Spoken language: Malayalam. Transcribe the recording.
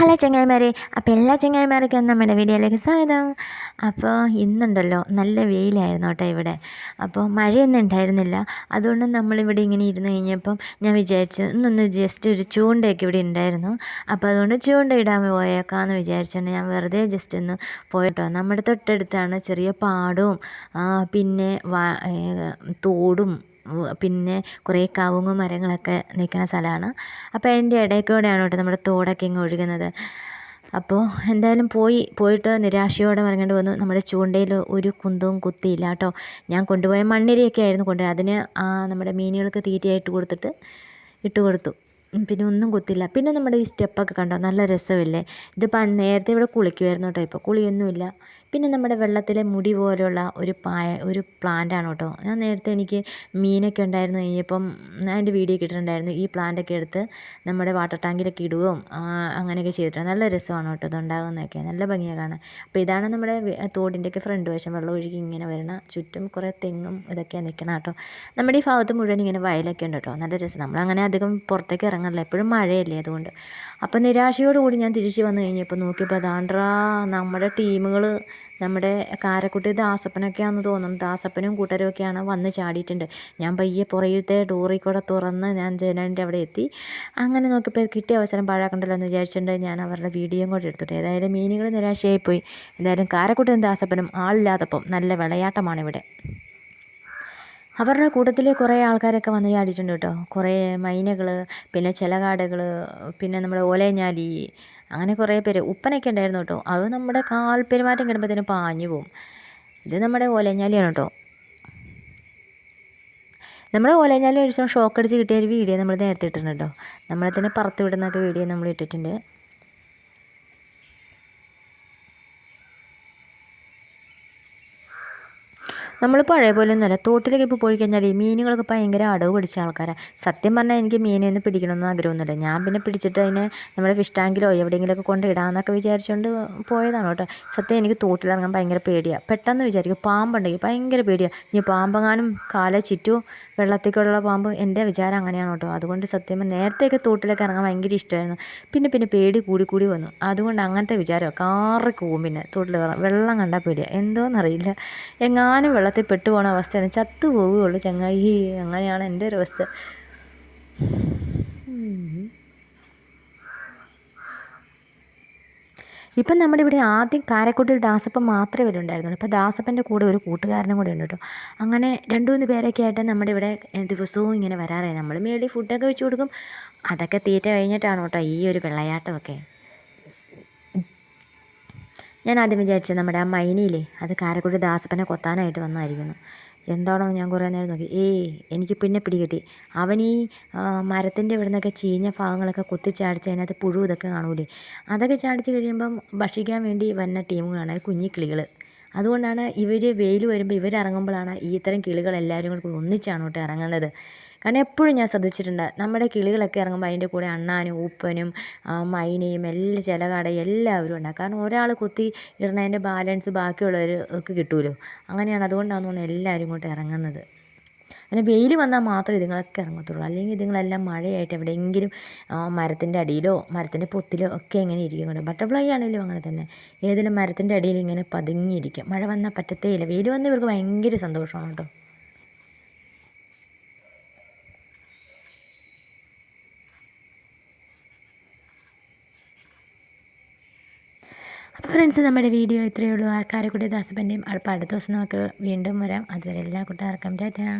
ഹലോ ചങ്ങായിമാരെ. അപ്പോൾ എല്ലാ ചങ്ങായിമാർക്കും നമ്മുടെ വീഡിയോയിലേക്ക് സ്വാഗതം. അപ്പോൾ ഇന്നുണ്ടല്ലോ നല്ല വെയിലായിരുന്നു കേട്ടോ ഇവിടെ. അപ്പോൾ മഴയൊന്നും ഉണ്ടായിരുന്നില്ല. അതുകൊണ്ട് നമ്മളിവിടെ ഇങ്ങനെ ഇരുന്ന് കഴിഞ്ഞപ്പം ഞാൻ വിചാരിച്ചു ഇന്നൊന്ന് ജസ്റ്റ് ഒരു ചൂണ്ടയൊക്കെ ഇവിടെ ഉണ്ടായിരുന്നു. അപ്പോൾ അതുകൊണ്ട് ചൂണ്ട ഇടാൻ പോയേക്കാമെന്ന് വിചാരിച്ചുകൊണ്ട് ഞാൻ വെറുതെ ജസ്റ്റ് ഒന്ന് പോയിട്ടോ. നമ്മുടെ തൊട്ടടുത്താണ് ചെറിയ പാടവും പിന്നെ തോടും പിന്നെ കുറേ കവുങ്ങ് മരങ്ങളൊക്കെ നിൽക്കുന്ന സ്ഥലമാണ്. അപ്പോൾ അതിന്റെ ഇടയിൽ കൂടെയാണ് കേട്ടോ നമ്മുടെ തോടൊക്കെ ഇങ്ങ് ഒഴുകുന്നത്. അപ്പോൾ എന്തായാലും പോയി പോയിട്ട് നിരാശയോടെ പറഞ്ഞുകൊണ്ട് വന്നു. നമ്മുടെ ചൂണ്ടയിൽ ഒരു കുന്തവും കുത്തിയില്ല കേട്ടോ. ഞാൻ കൊണ്ടുപോയ മണ്ണിരയൊക്കെ ആയിരുന്നു കൊണ്ടുപോയി അതിന് നമ്മുടെ മീനുകൾക്ക് തീറ്റയായിട്ട് കൊടുത്തിട്ട് ഇട്ട് കൊടുത്തു. പിന്നെ ഒന്നും കുത്തില്ല പിന്നെ നമ്മുടെ ഈ സ്റ്റെപ്പൊക്കെ കണ്ടോ? നല്ല രസമില്ലേ? ഇത് പണ്ട് നേരത്തെ ഇവിടെ കുളിക്കുമായിരുന്നു കേട്ടോ. ഇപ്പോൾ കുളിയൊന്നുമില്ല. പിന്നെ നമ്മുടെ വെള്ളത്തിലെ മുടി പോലെയുള്ള ഒരു പായ ഒരു പ്ലാന്റാണ് കേട്ടോ. ഞാൻ നേരത്തെ എനിക്ക് മീനൊക്കെ ഉണ്ടായിരുന്നു. കഴിഞ്ഞപ്പം അതിന്റെ വീഡിയോ കിട്ടിയിട്ടുണ്ടായിരുന്നു ഈ പ്ലാന്റൊക്കെ എടുത്ത് നമ്മുടെ വാട്ടർ ടാങ്കിലൊക്കെ ഇടുകയും അങ്ങനെയൊക്കെ ചെയ്തിട്ടുണ്ട്. നല്ല രസമാണ് കേട്ടോ ഇതുണ്ടാകുന്നതൊക്കെ നല്ല ഭംഗിയാണ് കാണാൻ. അപ്പോൾ ഇതാണ് നമ്മുടെ തോടിന്റെയൊക്കെ ഫ്രണ്ട് വശം. വെള്ളം ഒഴുകി ഇങ്ങനെ വരണ ചുറ്റും കുറേ തെങ്ങും ഇതൊക്കെയാണ് നിൽക്കണം കേട്ടോ. നമ്മുടെ ഈ ഭാഗത്ത് മുഴുവൻ ഇങ്ങനെ വയലൊക്കെ ഉണ്ട് കേട്ടോ. നല്ല രസം. നമ്മളങ്ങനെ അധികം പുറത്തേക്ക് ഇറങ്ങാറില്ല. എപ്പോഴും മഴയല്ലേ അതുകൊണ്ട്. അപ്പോൾ നിരാശയോടുകൂടി ഞാൻ തിരിച്ച് വന്നു കഴിഞ്ഞപ്പോൾ നോക്കിയപ്പോൾ അതാണ്ടാ നമ്മുടെ ടീമുകൾ നമ്മുടെ കാരക്കുട്ടി ദാസപ്പനൊക്കെയാണെന്ന് തോന്നുന്നു. ദാസപ്പനും കൂട്ടരൊക്കെയാണ് വന്ന് ചാടിയിട്ടുണ്ട്. ഞാൻ പയ്യെ പുറയിലത്തെ ഡോറിൽ കൂടെ തുറന്ന് ഞാൻ ജനലിന്റെ അവിടെ എത്തി. അങ്ങനെ നോക്കിയപ്പോൾ കിട്ടിയ അവസരം പാഴാക്കണ്ടല്ലോ എന്ന് വിചാരിച്ചിട്ടുണ്ട്. ഞാൻ അവരുടെ വീഡിയോയും കൂടെ എടുത്തിട്ട്. ഏതായാലും മീനുകൾ നിരാശയായിപ്പോയി. എന്തായാലും കാരക്കുട്ടിയും ദാസപ്പനും ആളില്ലാത്തപ്പം നല്ല വിളയാട്ടമാണ് ഇവിടെ അവരുടെ കൂട്ടത്തിൽ കുറേ ആൾക്കാരൊക്കെ വന്ന് ചാടിയിട്ടുണ്ട് കേട്ടോ. കുറേ മൈനകൾ പിന്നെ ചിലകാടകൾ പിന്നെ നമ്മുടെ ഓലഞ്ഞാലി അങ്ങനെ കുറേ പേര്. ഉപ്പനൊക്കെ ഉണ്ടായിരുന്നു കേട്ടോ. അത് നമ്മുടെ കാൽ പെരുമാറ്റം കിടുമ്പോഴത്തേനും പാഞ്ഞു പോവും. ഇത് നമ്മുടെ ഓലഞ്ഞാലിയാണ് കേട്ടോ. നമ്മുടെ ഓലഞ്ഞാലി ഒരു ദിവസം ഷോക്ക് അടിച്ച് കിട്ടിയ ഒരു വീഡിയോ നമ്മൾ നേരത്തെ ഇട്ടിട്ടുണ്ട് കേട്ടോ. നമ്മളെ തന്നെ പറത്ത് വിടുന്നൊക്കെ വീഡിയോ നമ്മൾ ഇട്ടിട്ടുണ്ട്. നമ്മൾ പഴയ പോലെ ഒന്നുമല്ല. തോട്ടിലൊക്കെ ഇപ്പോൾ പോയി കഴിഞ്ഞാൽ മീനുകളൊക്കെ ഭയങ്കര അടവ് പിടിച്ച ആൾക്കാരാണ് സത്യം പറഞ്ഞാൽ എനിക്ക് മീനെ ഒന്ന് പിടിക്കണമെന്ന് ആഗ്രഹമൊന്നുമില്ല. ഞാൻ പിന്നെ പിടിച്ചിട്ട് അതിനെ നമ്മുടെ ഫിഷ് ടാങ്കിലോ എവിടെയെങ്കിലുമൊക്കെ കൊണ്ട് ഇടാമെന്നൊക്കെ വിചാരിച്ചുകൊണ്ട് പോയതാണ് കേട്ടോ. സത്യം എനിക്ക് തോട്ടിലിറങ്ങാൻ ഭയങ്കര പേടിയാണ് പെട്ടെന്ന് വിചാരിക്കും പാമ്പുണ്ടെങ്കിൽ ഭയങ്കര പേടിയാണ് ഇനി പാമ്പെങ്ങാനും കാല ചുറ്റു വെള്ളത്തേക്കുള്ള പാമ്പ് എന്റെ വിചാരം അങ്ങനെയാണ് കേട്ടോ. അതുകൊണ്ട് സത്യം നേരത്തെയൊക്കെ തോട്ടിലൊക്കെ ഇറങ്ങാൻ ഭയങ്കര ഇഷ്ടമായിരുന്നു പിന്നെ പിന്നെ പേടി കൂടി കൂടി വന്നു. അതുകൊണ്ട് അങ്ങനത്തെ വിചാരമാണ് കാറി കൂവും പിന്നെ തോട്ടിൽ വെള്ളം കണ്ടാൽ പേടിയാണ് എന്തോന്നറിയില്ല. എങ്ങാനും വെള്ളത്തിൽ പെട്ടുപോണ അവസ്ഥയാണ് ചത്തു പോവുകയുള്ളൂ ചങ്ങായി. അങ്ങനെയാണ് എന്റെ ഒരു അവസ്ഥ. ഇപ്പം നമ്മുടെ ഇവിടെ ആദ്യം കാരക്കുട്ടിൽ ദാസപ്പൻ മാത്രമേ വരുന്നുണ്ടായിരുന്നുള്ളൂ ഇപ്പം ദാസപ്പന്റെ കൂടെ ഒരു കൂട്ടുകാരനും കൂടെ ഉണ്ട് കേട്ടോ. അങ്ങനെ രണ്ട് മൂന്ന് പേരൊക്കെ ആയിട്ട് നമ്മുടെ ഇവിടെ ദിവസവും ഇങ്ങനെ വരാറായി നമ്മൾ മേളിൽ ഫുഡൊക്കെ വെച്ച് കൊടുക്കും. അതൊക്കെ തീറ്റ കഴിഞ്ഞിട്ടാണ് കേട്ടോ ഈ ഒരു വെള്ളയാട്ടമൊക്കെ. ഞാൻ ആദ്യം വിചാരിച്ചത് നമ്മുടെ ആ മൈനിയില്ലേ അത് കാരക്കുടി ദാസപ്പനെ കൊത്താനായിട്ട് വന്നതായിരിക്കുന്നു എന്താണോ ഞാൻ കുറേ നേരം നോക്കി. ഏയ് എനിക്ക് പിന്നെ പിടികിട്ടി. അവൻ ഈ മരത്തിന്റെ ഇവിടെ നിന്നൊക്കെ ചീഞ്ഞ ഭാഗങ്ങളൊക്കെ കുത്തിച്ചാടിച്ച് അതിനകത്ത് പുഴു ഇതൊക്കെ കാണൂലേ? അതൊക്കെ ചാടിച്ച് കഴിയുമ്പം ഭക്ഷിക്കാൻ വേണ്ടി വരുന്ന ടീമുകളാണ് കുഞ്ഞി കിളികൾ അതുകൊണ്ടാണ് ഇവർ വെയിൽ വരുമ്പോൾ ഇവരിറങ്ങുമ്പോഴാണ് ഈ ഇത്തരം കിളികൾ എല്ലാവരും കൂടി ഒന്നിച്ചാണ് കേട്ടോ ഇറങ്ങുന്നത്. കാരണം എപ്പോഴും ഞാൻ ശ്രദ്ധിച്ചിട്ടുണ്ട് നമ്മുടെ കിളികളൊക്കെ ഇറങ്ങുമ്പോൾ അതിന്റെ കൂടെ അണ്ണാനും ഉപ്പനും മൈനയും എല്ലാം ചിലകാട എല്ലാവരും ഉണ്ടാകും കാരണം ഒരാൾ കുത്തി ഇടുന്നതിന്റെ ബാലൻസ് ബാക്കിയുള്ളവർക്ക് കിട്ടുമല്ലോ അങ്ങനെയാണ് അതുകൊണ്ടാണെന്ന് തോന്നുന്നു എല്ലാവരും ഇങ്ങോട്ട് ഇറങ്ങുന്നത്. അങ്ങനെ വെയിൽ വന്നാൽ മാത്രമേ ഇതുങ്ങളൊക്കെ ഇറങ്ങത്തുള്ളൂ. അല്ലെങ്കിൽ ഇതുങ്ങളെല്ലാം മഴയായിട്ട് എവിടെയെങ്കിലും മരത്തിന്റെ അടിയിലോ മരത്തിന്റെ പൊത്തിലോ ഒക്കെ ഇങ്ങനെ ഇരിക്കും ബട്ടർഫ്ലൈ ആണെങ്കിലും അങ്ങനെ തന്നെ. ഏതെങ്കിലും മരത്തിന്റെ അടിയിൽ ഇങ്ങനെ പതുങ്ങിയിരിക്കും. മഴ വന്നാൽ പറ്റത്തേ ഇല്ല വെയിൽ വന്നാൽ ഇവർക്ക് ഭയങ്കര സന്തോഷമാണ് കേട്ടോ. അപ്പോൾ ഫ്രണ്ട്സ് നമ്മുടെ വീഡിയോ ഇത്രയേ ഉള്ളൂ. ആൾക്കാരെ കൂടി ദാസപ്പന്റെയും അടുത്ത ദിവസം നമുക്ക് വീണ്ടും വരാം. അതുവരെ എല്ലാ കൂട്ടുകാർക്കും ടാറ്റാ.